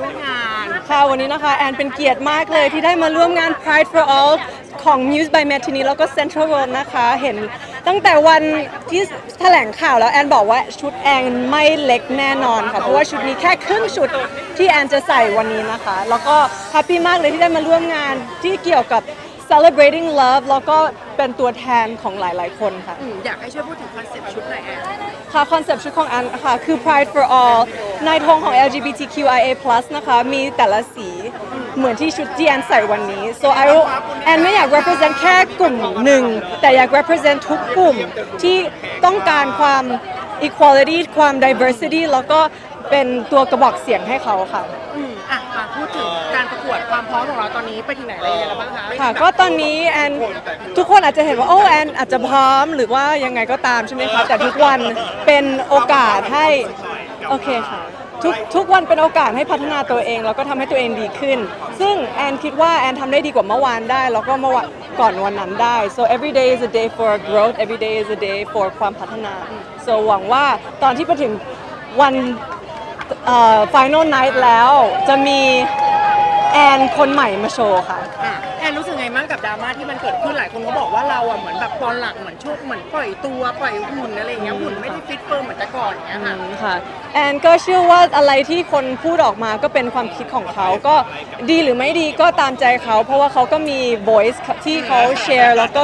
ร่วมงาน ค่ะวันนี้นะคะแอนเป็นเกียรติมากเลยที่ได้มาร่วมงาน Pride for All ของ Muse by Matinee แล้วก็ Central World นะคะ เห็นตั้งแต่วันที่แถลงข่าวแล้วแอนบอกว่าชุดแอนไม่เล็กแน่นอนค่ะ เพราะว่าชุดนี้แค่ครึ่งชุดที่แอนจะใส่วันนี้นะคะ แล้วก็แฮปปี้มากเลยที่ได้มาร่วมงานที่เกี่ยวกับ celebrating love แล้วก็เป็นตัวแทนของหลายๆ คนค่ะอืมอยากให้ช่วยพูดถึงคอนเซ็ปต์ชุดหน่อยแอน ค่ะคอนเซปต์ชุดของแอนค่ะ คือ Pride for All ในธงของ LGBTQIA+ นะคะ มีแต่ละสีเหมือนที่ชุดที่แอนใส่วันนี้ so I will- แอนไม่อยาก represent แค่กลุ่มหนึ่ง แต่อยาก represent ทุกกลุ่มที่ต้องการความ equality ความ diversity แล้วก็เป็นตัวกระบอกเสียงให้เขาค่ะ มอะมาพูดถึงการประกวดความพร้อมของเราตอนนี้ไปถึงไหนอะไรยังไงแล้วบ้างคะค่ะก็ตอนนี้แอนทุกคนอาจจะเห็นว่าโอ้แอนอาจจะพร้อมหรือว่ายังไงก็ตามใช่ไหมคะแต่ทุกวันเป็นโอกาสให้โอเคค่ะทุกทุกวันเป็นโอกาสให้พัฒนาตัวเอง แล้วก็ทำให้ตัวเองดีขึ้น ซึ่งแอนคิดว่าแอนทำได้ดีกว่าเมื่อวานได้ แล้วก็เมื่อวานก่อนวันนั้นได้ so every day is a day for growth every day is a day for ความพัฒนา so หวังว่าตอนที่ไปถึงวัน เอ่อ final night แล้ว จะมีแอนคนใหม่มาโชว์ค่ะ อะแอนรู้สึกไงบ้างกับดราม่าที่มันเกิดขึ้นหลายคนเขาบอกว่าเราอะเหมือนแบบตอนหลังเหมือนช่วงเหมือนปล่อยตัวปล่อยหุ่นอะไรอย่างเงี้ยหุ่นไม่ได้ฟิตเฟิร์มเหมือนแต่ก่อนอย่างเงี้ยค่ะ อืมค่ะแอนก็เชื่อว่าอะไรที่คนพูดออกมาก็เป็นความคิดของเขาก็ดีหรือไม่ดีก็ตามใจเขา เพราะว่าเขาก็มี voice ที่เขาแชร์แล้วก็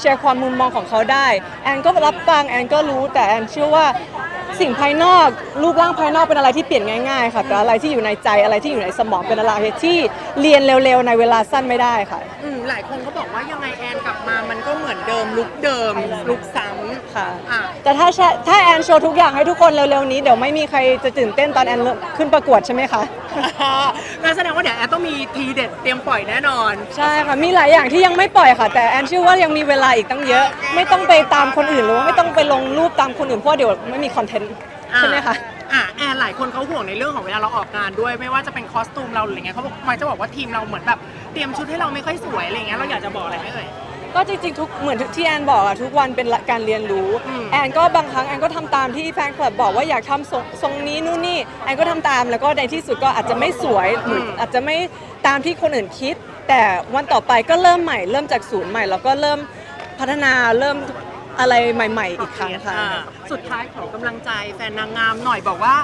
แชร์ความมุมมองของเขาได้ แอนก็รับฟังแอนก็รู้แต่แอนเชื่อว่า สิ่งภายนอกรูปร่างภายนอกเป็นอะไรที่เปลี่ยนง่ายๆค่ะแต่อะไรที่อยู่ในใจอะไรที่อยู่ในสมองเป็นอะไรที่เรียนเร็วๆ ในเวลาสั้นไม่ได้ค่ะ อืมหลายคนเขาบอกว่ายังไงแอนกลับมามันก็เหมือนเดิมลุกเดิมลุกซ้ำค่ะ อะ แต่ถ้าแชถ้าแอนโชว์ทุกอย่างให้ทุกคนเร็วๆนี้เดี๋ยวไม่มีใครจะตื่นเต้นตอนแอนเริ่มขึ้นประกวดใช่ไหมคะ งั้นแสดงว่าเดี๋ยวแอนต้องมีทีเด็ดเตรียมปล่อยแน่นอน ใช่ค่ะ มีหลายอย่างที่ยังไม่ปล่อยค่ะ แต่แอนเชื่อว่ายังมีเวลาอีกตั้งเยอะ ไม่ต้องไปตามคนอื่นหรือว่าไม่ต้องไปลงรูปตามคนอื่นเพราะว่าเดี๋ยวไม่มีคอนเทนต์ใช่ไหมคะ อะแอนหลายคนเขาห่วงในเรื่องของเวลาเราออกงานด้วย ไม่ว่าจะเป็นคอสตูมเราหรืออะไรเงี้ยเขาบอกหมายจะบอกว่าทีมเราเหมือนแบบเตรียมชุดให้เราไม่ค่อยสวยอะไรเงี้ยเราอยากจะบอกอะไรไหมเอ่ย ก็จริงๆทุกเหมือนที่แอนบอกอะทุกวันเป็นการเรียนรู้อืมแอนก็บางครั้งแอนก็ทำตามที่แฟนคลับบอกว่าอยากทำทรงทรงนี้นู่นนี่แอนก็ทำตามแล้วก็ในที่สุดก็อาจจะไม่สวยหรืออาจจะไม่ตามที่คนอื่นคิด แต่วันต่อไปก็เริ่มใหม่เริ่มจากศูนย์ใหม่แล้วก็เริ่มพัฒนาเริ่มอะไรใหม่ ๆ อีกครั้งค่ะ อ่าสุดท้ายขอกำลังใจแฟนนางงามหน่อยบอกว่า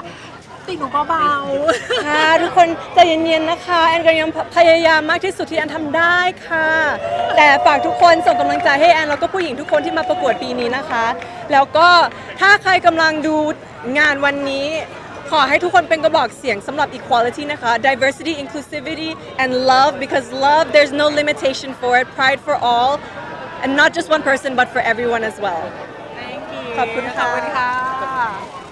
ติดหนูเบาๆค่ะทุกคนใจเย็นๆนะคะ แอนก็ยังพยายามมากที่สุดที่แอนทำได้ค่ะ แต่ฝากทุกคนส่งกำลังใจให้แอนแล้วก็ผู้หญิงทุกคนที่มาประกวดปีนี้นะคะ แล้วก็ถ้าใครกำลังดูงานวันนี้ ขอให้ทุกคนเป็นกระบอกเสียงสำหรับ equality นะคะ diversity inclusivity and love because love there's no limitation for it pride for all and not just one person but for everyone as well ขอบคุณค่ะขอบคุณค่ะ